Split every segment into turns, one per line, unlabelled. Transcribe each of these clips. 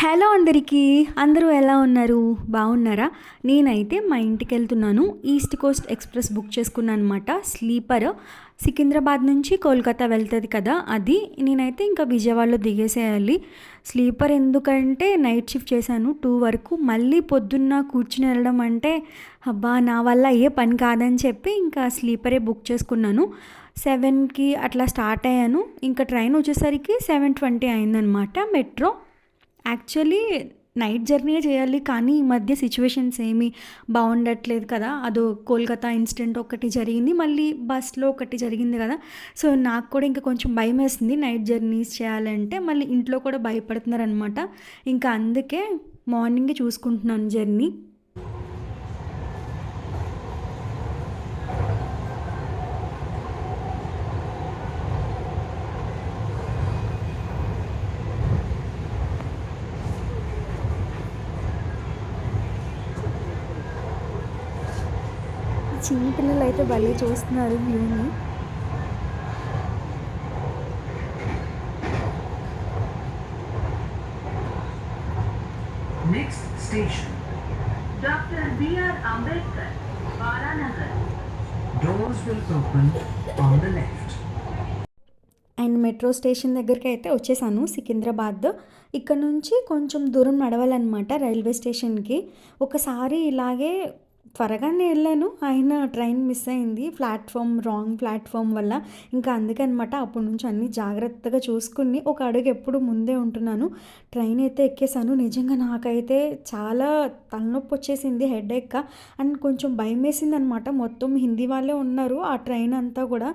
Hello అందరికీ. అందరూ ఎలా ఉన్నారు? బాగున్నారా? నేనైతే మా ఇంటికి వెళ్తున్నాను ఈస్ట్ కోస్ట్ ఎక్స్ప్రెస్ బుక్ చేసుకున్నాను అనమాట స్లీపర్. సికింద్రాబాద్ నుంచి కోల్కతా వెళ్తుంది కదా అది. నేనైతే ఇంకా విజయవాడలో దిగేసేయాలి. స్లీపర్ ఎందుకంటే నైట్ షిఫ్ట్ చేశాను టూ వరకు. మళ్ళీ పొద్దున్న కూర్చుని వెళ్ళడం అంటే అబ్బా నా వల్ల ఏ పని కాదని చెప్పి ఇంకా స్లీపరే బుక్ చేసుకున్నాను. సెవెన్కి అట్లా స్టార్ట్ అయ్యాను. ఇంకా ట్రైన్ వచ్చేసరికి సెవెన్ ట్వంటీ అయిందనమాట మెట్రో. యాక్చువల్లీ నైట్ జర్నీ చేయాలి కానీ ఈ మధ్య సిచ్యువేషన్స్ ఏమీ బాగుండట్లేదు కదా. అదో కోల్కతా ఇన్సిడెంట్ ఒకటి జరిగింది మళ్ళీ బస్లో ఒకటి జరిగింది కదా. సో నాకు కూడా ఇంకా కొంచెం భయం వేసింది నైట్ జర్నీస్ చేయాలంటే. మళ్ళీ ఇంట్లో కూడా భయపడుతున్నారనమాట ఇంకా అందుకే మార్నింగే చూసుకుంటున్నాను జర్నీ. చిన్నపిల్లలు అయితే భలే చూస్తున్నారు వ్యూని. అండ్ మెట్రో స్టేషన్ దగ్గరికి అయితే వచ్చేసాను సికింద్రాబాద్. ఇక్కడ నుంచి కొంచెం దూరం నడవాలన్నమాట రైల్వే స్టేషన్కి. ఒకసారి ఇలాగే త్వరగానే వెళ్ళాను ఆయన ట్రైన్ మిస్ అయింది. ప్లాట్ఫామ్ రాంగ్ ప్లాట్ఫామ్ వల్ల ఇంకా అందుకే అనమాట అప్పటి నుంచి అన్ని జాగ్రత్తగా చూసుకుని ఒక అడుగు ఎప్పుడు ముందే ఉంటున్నాను. ట్రైన్ అయితే ఎక్కేసాను నిజంగా నాకైతే చాలా తలనొప్పి వచ్చేసింది హెడ్ ఎక్క అండ్ కొంచెం భయం వేసింది అనమాట మొత్తం హిందీ వాళ్ళే ఉన్నారు. ఆ ట్రైన్ అంతా కూడా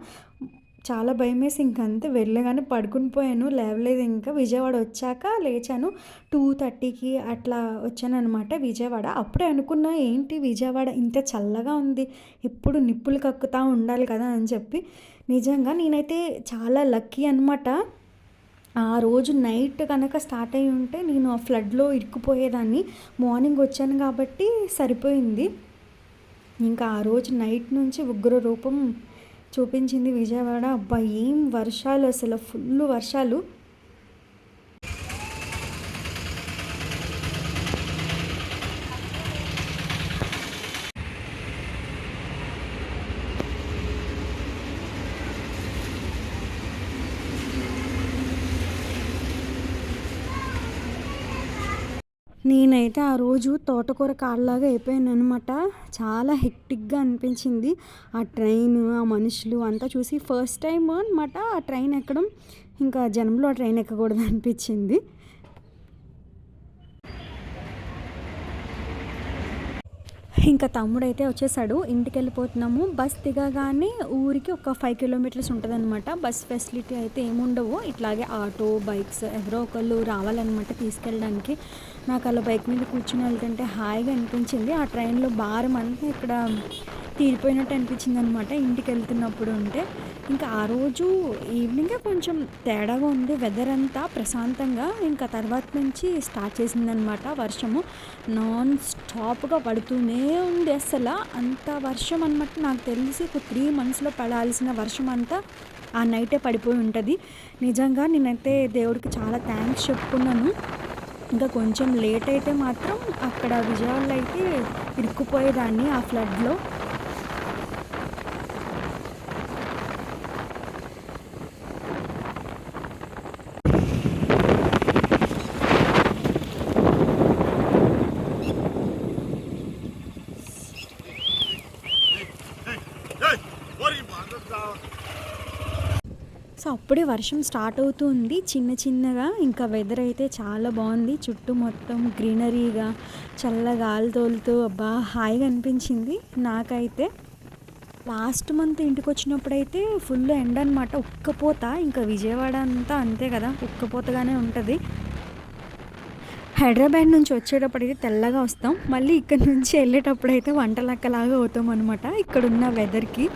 చాలా భయం వేసి ఇంక వెళ్ళగానే పడుకుని పోయాను. లేవలేదు ఇంకా. విజయవాడ వచ్చాక లేచాను. టూ థర్టీకి అట్లా వచ్చాను అనమాట విజయవాడ. అప్పుడే అనుకున్నా ఏంటి విజయవాడ ఇంత చల్లగా ఉంది? ఎప్పుడు నిప్పులు కక్కుతూ ఉండాలి కదా? అని చెప్పి. నిజంగా నేనైతే చాలా లక్కీ అనమాట ఆ రోజు నైట్ కనుక స్టార్ట్ అయి ఉంటే నేను ఆ ఫ్లడ్లో ఇరుక్కుపోయేదాన్ని. మార్నింగ్ వచ్చాను కాబట్టి సరిపోయింది. ఇంకా ఆ రోజు నైట్ నుంచి ఉగ్ర రూపం చూపించింది విజయవాడ. అబ్బా ఏం వర్షాలు అసలు. ఫుల్ వర్షాలు. నేనైతే ఆ రోజు తోటకూర కాళ్ళలాగా అయిపోయాను అనమాట చాలా హెక్టిక్గా అనిపించింది. ఆ ట్రైన్ ఆ మనుషులు అంతా చూసి ఫస్ట్ టైం అనమాట ఆ ట్రైన్ ఎక్కడం. ఇంకా జనంలో ఆ ట్రైన్ ఎక్కకూడదు అనిపించింది. ఇంకా తమ్ముడైతే వచ్చేసాడు. ఇంటికి వెళ్ళిపోతున్నాము బస్ దిగగానే ఊరికి ఒక ఫైవ్ కిలోమీటర్స్ ఉంటుంది అనమాట బస్ ఫెసిలిటీ అయితే ఏముండవు. ఇట్లాగే ఆటో బైక్స్ ఎవరో ఒకళ్ళు రావాలన్నమాట తీసుకెళ్ళడానికి. నాకు అలా బైక్ మీద కూర్చుని వెళ్తుంటే హాయిగా అనిపించింది. ఆ ట్రైన్లో భారం అంతా ఇక్కడ తీరిపోయినట్టు అనిపించింది అనమాట ఇంటికి వెళ్తున్నప్పుడు ఉంటే ఇంకా ఆ రోజు ఈవినింగే కొంచెం తేడాగా ఉంది. వెదర్ అంతా ప్రశాంతంగా ఇంకా తర్వాత నుంచి స్టార్ట్ చేసిందనమాట వర్షము. నాన్ స్టాప్గా పడుతూనే ఉంది అసలు అంత వర్షం అనమాట నాకు తెలిసి ఒక త్రీ మంత్స్లో పడాల్సిన వర్షం అంతా ఆ నైటే పడిపోయి ఉంటుంది. నిజంగా నేనైతే దేవుడికి చాలా థ్యాంక్స్ చెప్పుకున్నాను. ఇంకా కొంచెం లేట్ అయితే మాత్రం అక్కడ విజయవాడలో అయితే ఇరుక్కుపోయేదాన్ని ఆ ఫ్లడ్లో సో అప్పుడే వర్షం స్టార్ట్ అవుతుంది. చిన్న చిన్నగా ఇంకా వెదర్ అయితే చాలా బాగుంది. చుట్టూ మొత్తం గ్రీనరీగా చల్ల గాలి తోలుతూ అబ్బా హాయిగా అనిపించింది. నాకైతే లాస్ట్ మంత్ ఇంటికి వచ్చినప్పుడైతే ఫుల్ ఎండ అనమాట ఉక్కపోత ఇంకా విజయవాడ అంతా అంతే కదా ఉక్కపోతగానే ఉంటుంది. హైదరాబాద్ నుంచి వచ్చేటప్పుడైతే తెల్లగా వస్తాం. మళ్ళీ ఇక్కడ నుంచి వెళ్ళేటప్పుడైతే వంటలక్కలాగా అవుతాం అనమాట ఇక్కడున్న వెదర్కి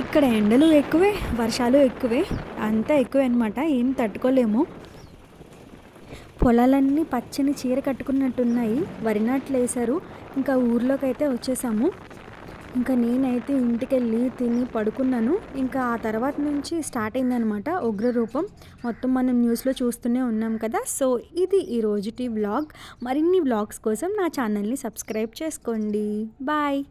ఇక్కడ ఎండలు ఎక్కువే వర్షాలు ఎక్కువే అంతా ఎక్కువే అనమాట ఏం తట్టుకోలేము. పొలాలన్నీ పచ్చని చీర కట్టుకున్నట్టున్నాయి. వరి నాట్లు వేశారు ఇంకా ఊర్లోకి అయితే వచ్చేసాము. ఇంకా నేనైతే ఇంటికి వెళ్ళి తిని పడుకున్నాను. ఇంకా ఆ తర్వాత నుంచి స్టార్ట్ అయిందనమాట ఉగ్రరూపం. మొత్తం మనం న్యూస్లో చూస్తూనే ఉన్నాం కదా. సో ఇది ఈ రోజుటి వ్లాగ్. మరిన్ని వ్లాగ్స్ కోసం నా ఛానల్ని సబ్స్క్రైబ్ చేసుకోండి. బాయ్.